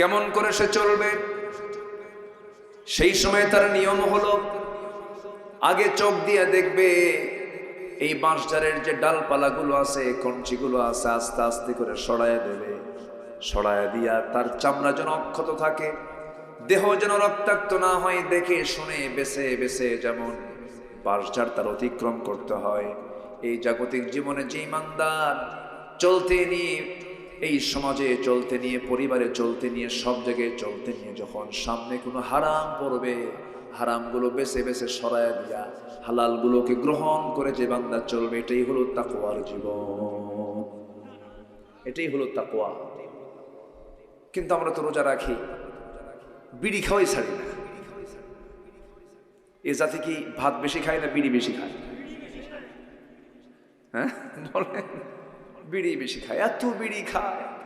কেমন করে সে চলবে? সেই সময় তার নিয়ম হলো, আগে চোখ দিয়ে দেখবে এই বাঁশঝাড়ের যে ডালপালাগুলো আছে, কঞ্চিগুলো আছে, আস্তে আস্তে করে সরায় দেবে। সরায় দিয়া তার চামড়া যেন অক্ষত থাকে, দেহ যেন রক্তাক্ত না হয়, দেখে, শুনে, বেছে বেছে যেমন বাঁশঝাড় তার অতিক্রম করতে হয়। এই জাগতিক জীবনে যে ইমানদার, চলতে নিয়ে এই সমাজে চলতে নিয়ে, পরিবারে চলতে নিয়ে, সব জায়গায় চলতে নিয়ে যখন সামনে কোনো হারাম পড়বে, হারামগুলো বেছে বেছে সরায় দিয়া, হালালগুলোকে গ্রহণ করে যে বান্দা চলবে, এটাই হলো তাকোয়ার জীবন। এটাই হলো তাকোয়া কিন্তু আমরা তো রোজা রাখি, বিড়ি খাওয়াই ছাড়ি না। এ জাতি কি ভাত বেশি খায় না বিড়ি বেশি খায়? হ্যাঁ? বলেন। বিড়ি বেশি খায় এত বিড়ি খায়।